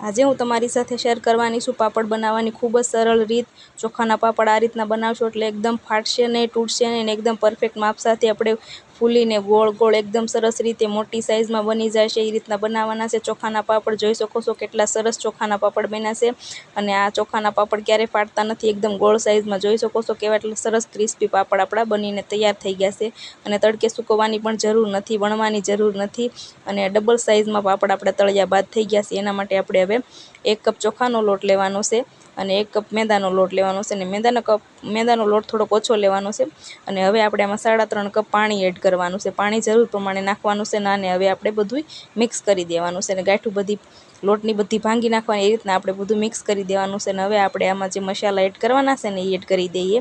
આજે હું તમારી સાથે શેર કરવાની છું પાપડ બનાવવાની ખૂબ જ સરળ રીત. ચોખાના પાપડ આ રીતના બનાવશો એટલે એકદમ ફાટશે નહીં, તૂટશે નહીં એકદમ પરફેક્ટ માપ સાથે આપણે ફૂલીને ગોળ ગોળ એકદમ સરસ રીતે મોટી સાઇઝમાં બની જાય છે એ રીતના બનાવવાના છે. ચોખાના પાપડ જોઈ શકો છો કેટલા સરસ ચોખાના પાપડ બન્યા અને આ ચોખાના પાપડ ક્યારેય ફાટતા નથી એકદમ ગોળ સાઇઝમાં જોઈ શકો છો કેવા એટલા સરસ ક્રિસ્પી પાપડ આપણા બનીને તૈયાર થઈ ગયા છે. અને તડકે સૂકવવાની પણ જરૂર નથી, વણવાની જરૂર નથી. અને ડબલ સાઇઝમાં પાપડ આપણે તળ્યા બાદ થઈ ગયા છે. એના માટે આપણે હવે એક કપ ચોખાનો લોટ લેવાનો છે. અને એક કપ મેંદાનો લોટ લેવાનો છે અને મેંદાનો કપ, મેંદાનો લોટ થોડોક ઓછો લેવાનો છે. અને હવે આપણે આમાં સાડા ત્રણ કપ પાણી એડ કરવાનું છે. પાણી જરૂર પ્રમાણે નાખવાનું છે અને હવે આપણે બધું મિક્સ કરી દેવાનું છે. અને ગાંઠું બધી, લોટની બધી ભાંગી નાખવાની, એ રીતના આપણે બધું મિક્સ કરી દેવાનું છે. અને હવે આપણે આમાં જે મસાલા એડ કરવાના છે ને એ એડ કરી દઈએ.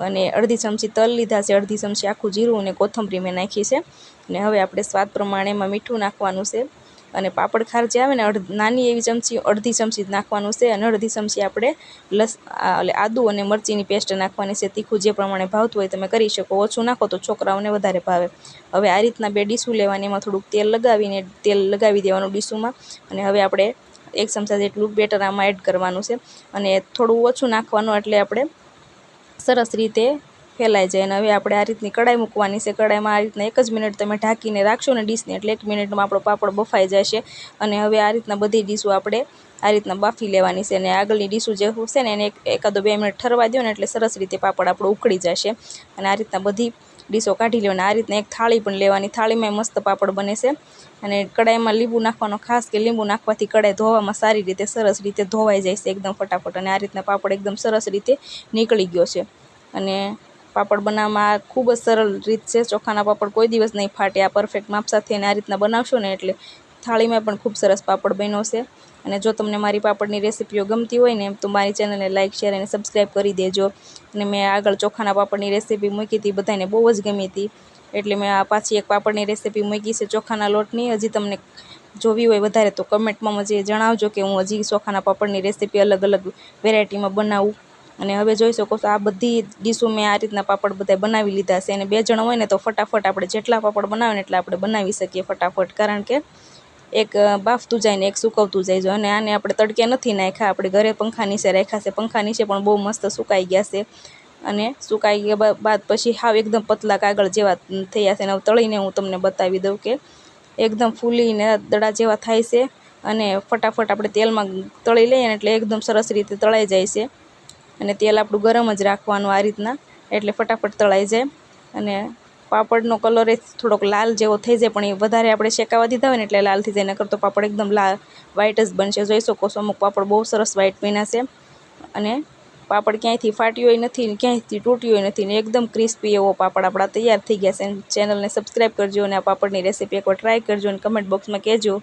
અને અડધી ચમચી તલ લીધા છે. અડધી ચમચી આખું જીરું અને કોથમરી મેં નાખી છે. અને હવે આપણે સ્વાદ પ્રમાણે એમાં મીઠું નાખવાનું છે. અને પાપડ ખાર જે આવે ને નાની એવી ચમચી, અડધી ચમચી નાખવાનું છે અને અડધી ચમચી આપણે લસ એટલે આદું અને મરચીની પેસ્ટ નાખવાની છે. તીખું જે પ્રમાણે ભાવતું હોય તમે કરી શકો. ઓછું નાખો તો છોકરાઓને વધારે ભાવે. હવે આ રીતના બે ડીશું લેવાની, એમાં થોડુંક તેલ લગાવીને તેલ લગાવી દેવાનું ડીશુમાં. અને હવે આપણે એક ચમચા જેટલું બેટર આમાં એડ કરવાનું છે. અને થોડું ઓછું નાખવાનું એટલે આપણે સરસ રીતે ફેલાઈ જાય અને હવે આપણે આ રીતની કડાઈ મૂકવાની છે. કડાઈમાં આ રીતના એક જ મિનિટ તમે ઢાંકીને રાખશો ને ડીશને એટલે એક મિનિટમાં આપણો પાપડ બફાઈ જશે. અને હવે આ રીતના બધી ડીશો આપણે આ રીતના બાફી લેવાની છે અને આગળની ડીશું જે છે ને એને એકાદો બે મિનિટ ઠરવા દો ને એટલે સરસ રીતે પાપડ આપણો ઉકળી જશે. અને આ રીતના બધી ડીશો કાઢી લેવાની. આ રીતના એક થાળી પણ લેવાની. થાળીમાં મસ્ત પાપડ બને છે. અને કડાઈમાં લીંબુ નાખવાનો ખાસ કે લીંબુ નાખવાથી કડાઈ ધોવામાં સારી રીતે સરસ રીતે ધોવાઈ જાય છે એકદમ ફટાફટ. અને આ રીતના પાપડ એકદમ સરસ રીતે નીકળી ગયો છે. અને પાપડ બનાવવામાં ખૂબ જ સરળ રીત છે. ચોખાના પાપડ કોઈ દિવસ નહીં ફાટે. આ પરફેક્ટ માપ સાથે અને આ રીતના બનાવશો ને એટલે થાળીમાં પણ ખૂબ સરસ પાપડ બન્યો છે. અને જો તમને મારી પાપડની રેસીપીઓ ગમતી હોય ને, તો મારી ચેનલને લાઇક શેર અને સબસ્ક્રાઈબ કરી દેજો. અને મેં આગળ ચોખાના પાપડની રેસીપી મૂકી હતી બધાને બહુ જ ગમી હતી. એટલે મેં આ પાછી એક પાપડની રેસીપી મૂકી છે ચોખાના લોટની. હજી તમને જોવી હોય વધારે તો કમેન્ટમાં મને જણાવજો કે હું હજી ચોખાના પાપડની રેસીપી અલગ અલગ વેરાયટીમાં બનાવું. અને હવે જોઈ શકો છો આ બધી ડીશો મેં આ રીતના પાપડ બધા બનાવી લીધા છે. અને બે જણ હોય ને તો ફટાફટ આપણે જેટલા પાપડ બનાવે ને એટલા આપણે બનાવી શકીએ ફટાફટ. કારણ કે એક બાફતું જાય ને એક સુકવતું જાય જો અને આને આપણે તડકે નથી નાખ્યા. આપણે ઘરે પંખા નીચે રાખ્યા છે. પંખા નીચે પણ બહુ મસ્ત સુકાઈ ગયા છે. અને સુકાઈ ગયા બાદ પછી હાવ એકદમ પતલા કાગળ જેવા થયા છે. અને તળીને હું તમને બતાવી દઉં કે એકદમ ફૂલીને દડા જેવા થાય છે. અને ફટાફટ આપણે તેલમાં તળી લઈએ એટલે એકદમ સરસ રીતે તળાઈ જાય છે. અને તેલ આપણું ગરમ જ રાખવાનું આ રીતના. એટલે ફટાફટ તળાઈ જાય. અને પાપડનો કલર એ થોડોક લાલ જેવો થઈ જાય, પણ એ વધારે આપણે શેકાવા દીધા હોય ને એટલે લાલ થઈ જાય, નકર તો પાપડ એકદમ લાલ વ્હાઈટ જ બનશે. જોઈ શકો છો અમુક પાપડ બહુ સરસ વ્હાઈટ બન્યા અને પાપડ ક્યાંયથી ફાટ્યો નથી ને ક્યાંયથી તૂટ્યો નથી ને એકદમ ક્રિસ્પી એવો પાપડ આપણા તૈયાર થઈ ગયા છે. ચેનલને સબસ્ક્રાઈબ કરજો અને આ પાપડની રેસીપી એકવાર ટ્રાય કરજો અને કમેન્ટ બોક્સમાં કહેજો.